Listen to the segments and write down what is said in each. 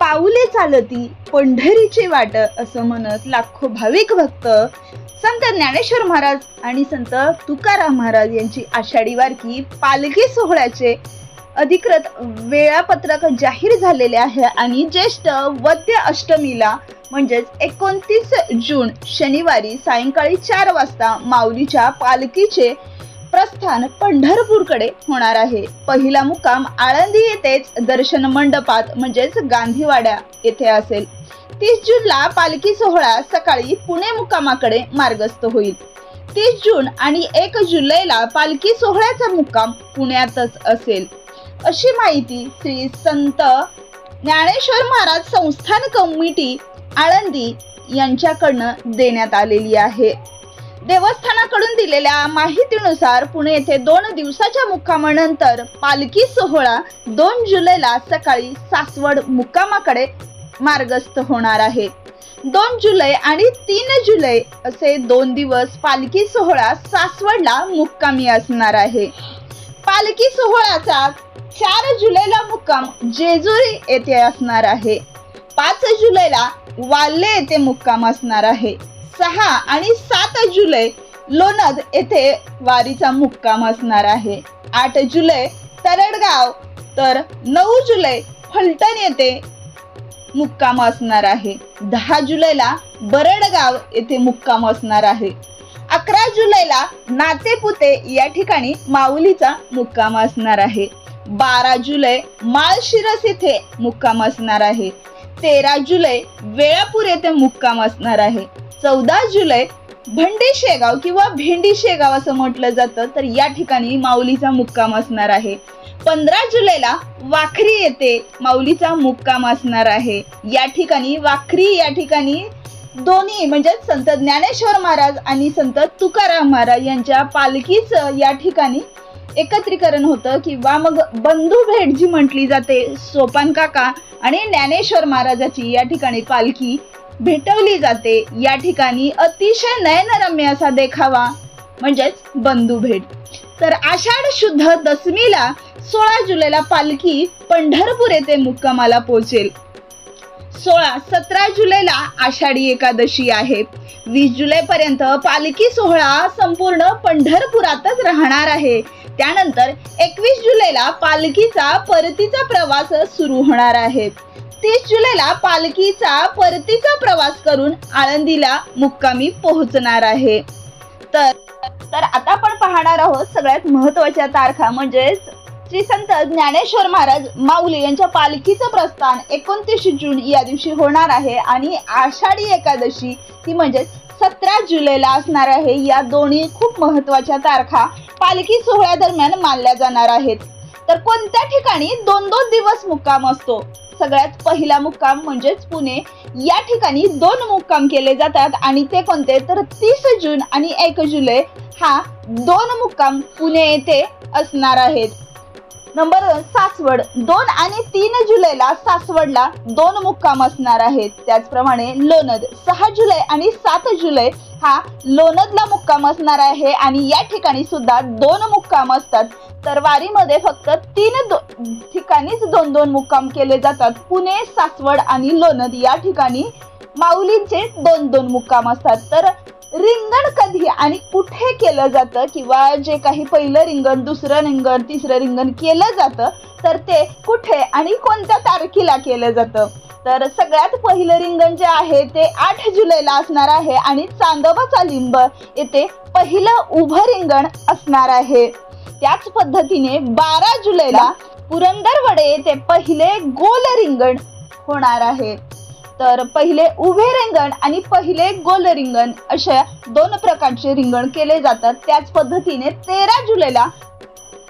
पाऊले चालती पंढरीची वाट असं म्हणत लाखो भाविक भक्त संत ज्ञानेश्वर महाराज आणि संत तुकाराम महाराज यांची आषाढी वारकी पालखी सोहळ्याचे अधिकृत वेळापत्रक जाहीर झालेले आहे आणि ज्येष्ठ वद्य अष्टमीला म्हणजेच एकोणतीस जून शनिवारी सायंकाळी चार वाजता माऊलीच्या पालखीचे प्रस्थान पंढरपूरकडे होणार आहे. पहिला मुक्काम आळंदी येथेच दर्शन मंडपात म्हणजेच गांधीवाड्या येथे असेल. तीस जूनला पालखी सोहळा सकाळी पुणे मुक्कामाकडे मार्गस्थ होईल. तीस जून आणि एक जुलैला पालखी सोहळ्याचा मुक्काम पुण्यातच असेल. अशी माहिती श्री संत ज्ञानेश्वर महाराज संस्थान कमिटी आळंदी यांच्याकडनं देण्यात आलेली आहे. देवस्थानाकडून दिलेल्या माहितीनुसार पुणे येथे दोन दिवसाच्या मुक्कामानंतर पालखी सोहळा दोन जुलैला सकाळी सासवड मुक्कामाकडे मार्गस्थ होणार आहे. दोन जुलै आणि तीन जुलै असे दोन दिवस पालखी सोहळा सासवडला मुक्कामी असणार आहे. पालखी सोहळ्याचा चार जुलैला मुक्काम जेजुरी येथे असणार आहे. पाच जुलैला वाल्ले येथे मुक्काम असणार आहे. सहा आणि सात जुलै लोणद येथे वारीचा मुक्काम असणार आहे. आठ जुलै तरडगाव तर नऊ जुलै फलटण येथे मुक्काम असणार आहे. दहा जुलैला बरडगाव येथे मुक्काम असणार आहे. अकरा जुलैला नातेपुते या ठिकाणी माऊलीचा मुक्काम असणार आहे. बारा जुलै माळशिरस येथे मुक्काम असणार आहे. तेरा जुलै वेळापूर येथे मुक्काम असणार आहे. चौदा जुलै भंडी शेगाव किंवा भेंडी शेगाव असं म्हटलं जातं तर या ठिकाणी माऊलीचा मुक्काम असणार आहे. पंधरा जुलैला वाखरी येथे माऊलीचा मुक्काम असणार आहे. या ठिकाणी वाखरी या ठिकाणी दोन्ही म्हणजे संत ज्ञानेश्वर महाराज आणि संत तुकाराम महाराज यांच्या पालखीचं या ठिकाणी एकत्रीकरण होतं किंवा मग बंधू भेट जी म्हटली जाते सोपान काका आणि ज्ञानेश्वर महाराजाची या ठिकाणी पालखी भेटवली जाते. या ठिकाणी अतिशय नयनरम्य असा देखावा म्हणजेच बंधू भेट तर आषाढ शुद्ध दशमीला सोळा जुलैला पालखी पंढरपूर येथे मुक्कामाला पोहोचेल. सोळा सतरा जुलैला आषाढी एकादशी आहे. वीस जुलै पर्यंत पालखी सोहळा संपूर्ण पंढरपुरातच राहणार आहे. त्यानंतर एकवीस जुलैला पालखीचा परतीचा प्रवास सुरू होणार आहे. तीस जुलैला पालखीचा परतीचा प्रवास करून आळंदीला मुक्कामी पोहोचणार आहे. तर तर आता आपण पाहणार आहोत सगळ्यात महत्त्वाच्या तारखा म्हणजेच श्री संत ज्ञानेश्वर महाराज माऊली यांच्या पालखीचं प्रस्थान एकोणतीस जून या दिवशी होणार आहे आणि आषाढी एकादशी ती म्हणजेच सतरा जुलैला असणार आहे. या दोन्ही खूप महत्त्वाच्या तारखा पालखी सोहळ्यादरम्यान मानल्या जाणार आहेत. तर कोणत्या ठिकाणी दोन दोन दिवस मुक्काम असतो? सगळ्यात पहिला मुक्काम म्हणजेच पुणे. या ठिकाणी दोन मुक्काम केले जातात आणि ते कोणते? तर तीस जून आणि एक जुलै हा दोन मुक्काम पुणे येथे असणार आहेत. नंबर सासवड. दोन आणि तीन जुलैला सासवडला दोन मुक्काम असणार आहेत. त्याचप्रमाणे लोणद. सहा जुलै आणि सात जुलै हा लोणदला मुक्काम असणार आहे आणि या ठिकाणी सुद्धा दोन मुक्काम असतात. तर वारीमध्ये फक्त तीन दो ठिकाणीच दोन दोन मुक्काम केले जातात. पुणे सासवड आणि लोणद या ठिकाणी माऊलींचे दोन दोन मुक्काम असतात. तर रिंगण कधी आणि कुठे केलं जातं? किंवा जे काही पहिलं रिंगण दुसरं रिंगण तिसरं रिंगण केलं जातं तर ते कुठे आणि कोणत्या तारखेला केलं जातं? तर सगळ्यात पहिलं रिंगण जे आहे ते आठ जुलैला असणार आहे आणि चांदोबाचा लिंब येथे पहिलं उभं रिंगण असणार आहे. त्याच पद्धतीने बारा जुलैला पुरंदरवडे येथे पहिले गोल रिंगण होणार आहे. तर पहिले उभे रिंगण आणि पहिले गोल रिंगण अशा दोन प्रकारचे रिंगण केले जातात. त्याच पद्धतीने तेरा जुलैला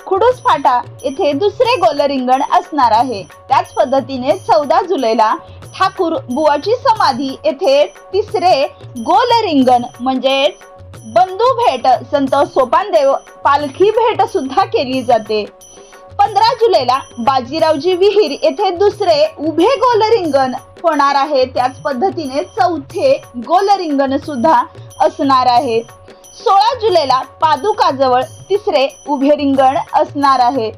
खुडूस फाटा येथे दुसरे गोल रिंगण असणार आहे. त्याच पद्धतीने चौदा जुलैला ठाकूर बुवाची समाधी येथे तिसरे गोल रिंगण म्हणजे बंधू भेट संत सोपानदेव पालखी भेट सुद्धा केली जाते. पंधरा जुलैला बाजीरावजी विहीर येथे दुसरे उभे गोलरिंगण होणार आहे. त्याच पद्धतीने चौथे गोलरिंगण सुद्धा असणार आहे. सोळा जुलैला पादुकाजवळ तिसरे उभे रिंगण असणार आहे.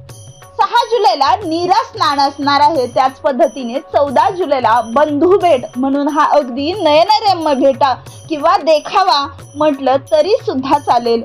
सहा जुलैला नीरा स्नान असणार आहे. त्याच पद्धतीने चौदा जुलैला बंधू भेट म्हणून हा अगदी नयनरम्य भेटा किंवा देखावा म्हटलं तरी सुद्धा चालेल.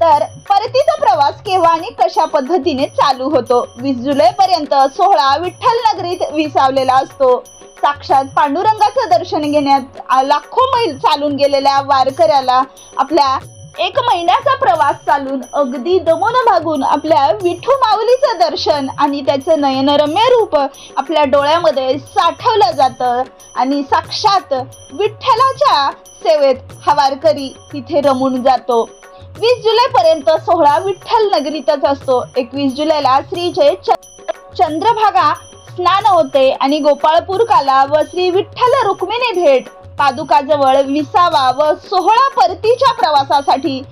तर परतीचा प्रवास केव्हा आणि कशा पद्धतीने चालू होतो? वीस जुलै पर्यंत सोहळा विठ्ठल नगरीत विसावलेला असतो. साक्षात पांडुरंगाचं दर्शन घेण्यात लाखो मैल चालून गेलेल्या वारकऱ्याला आपल्या एक महिन्याचा प्रवास चालून अगदी दमून भागून आपल्या विठू माऊलीचं दर्शन आणि त्याचं नयनरम्य रूप आपल्या डोळ्यामध्ये साठवलं जातं. आणि साक्षात विठ्ठलाच्या सेवेत हा वारकरी तिथे रमून जातो. एकवीस जुलै पर्यंत सोहळा विठ्ठल नगरीतच असतो. एकवीस जुलैला श्रीचे जय चंद्रभागा स्नान होते आणि गोपाळपूर काला व श्री विठ्ठल रुक्मिणी भेट. पादुकाजवळ विसावा व सोहळा परतीच्या प्रवासासाठी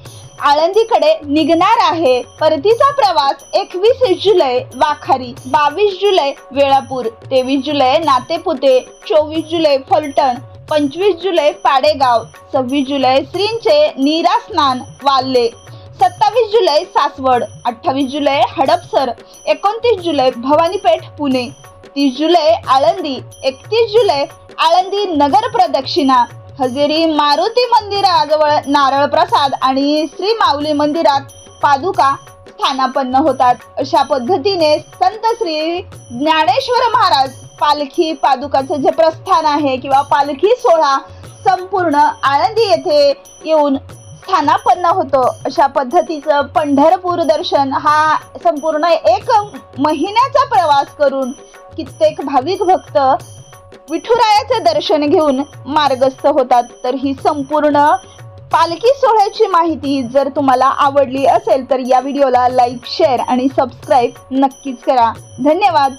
आळंदीकडे निघणार आहे. परतीचा प्रवास एकवीस जुलै वाखारी बावीस जुलै वेळापूर तेवीस जुलै नातेपुते चोवीस जुलै फलटण पंचवीस जुलै पाडेगाव सव्वीस जुलै श्रींचे नीरा स्नान वाल्ले. सत्तावीस जुलै सासवड अठ्ठावीस जुलै हडपसर एकोणतीस जुलै भवानीपेठ पुणे. तीस जुलै आळंदी एकतीस जुलै आळंदी नगर प्रदक्षिणा. हजेरी मारुती मंदिराजवळ नारळ प्रसाद आणि श्री माऊली मंदिरात पादुका स्थानापन्न होतात. अशा पद्धतीने संत श्री ज्ञानेश्वर महाराज पालखी पादुकाचं जे प्रस्थान आहे किंवा पालखी सोहळा संपूर्ण आळंदी येथे येऊन स्थानापन्न होतो. अशा पद्धतीचं पंढरपूर दर्शन हा संपूर्ण एक महिन्याचा प्रवास करून कित्येक भाविक भक्त विठुरायाचे दर्शन घेऊन मार्गस्थ होतात. तर ही संपूर्ण पालखी सोहळ्याची माहिती जर तुम्हाला आवडली असेल तर या व्हिडिओला लाईक शेअर आणि सबस्क्राईब नक्कीच करा. धन्यवाद.